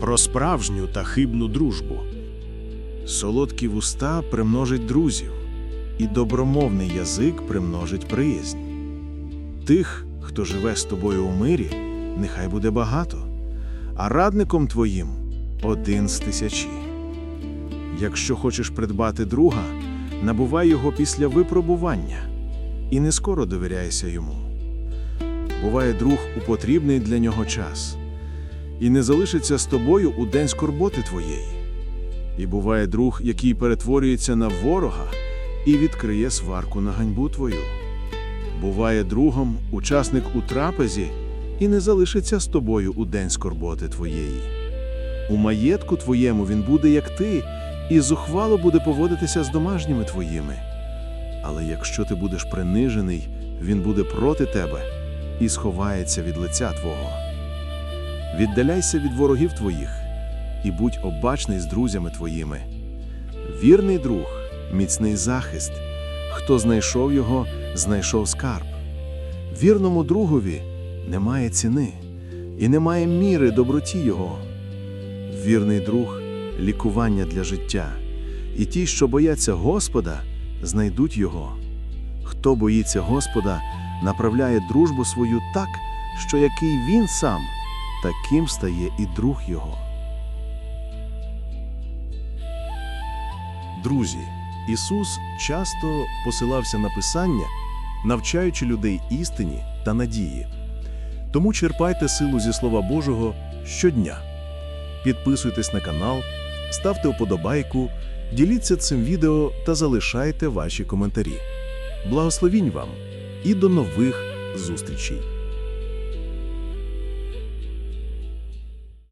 про справжню та хибну дружбу. Солодкі вуста примножить друзів, і добромовний язик примножить приязнь. Тих, хто живе з тобою у мирі, нехай буде багато, а радником твоїм один з тисячі. Якщо хочеш придбати друга, набувай його після випробування і не скоро довіряйся йому. Буває друг у потрібний для нього час, і не залишиться з тобою у день скорботи твоєї. І буває друг, який перетворюється на ворога і відкриє сварку на ганьбу твою. Буває другом учасник у трапезі і не залишиться з тобою у день скорботи твоєї. У маєтку твоєму він буде, як ти, і зухвало буде поводитися з домашніми твоїми. Але якщо ти будеш принижений, він буде проти тебе і сховається від лиця твого. Віддаляйся від ворогів твоїх і будь обачний з друзями твоїми. Вірний друг, міцний захист. Хто знайшов його, знайшов скарб. Вірному другові немає ціни і немає міри доброті його. Вірний друг лікування для життя, і ті, що бояться Господа, знайдуть його. Хто боїться Господа, направляє дружбу свою так, що який він сам, таким стає і друг його. Друзі, Ісус часто посилався на Писання, навчаючи людей істині та надії. Тому черпайте силу зі Слова Божого щодня. Підписуйтесь на канал, ставте вподобайку, діліться цим відео та залишайте ваші коментарі. Благословінь вам і до нових зустрічей!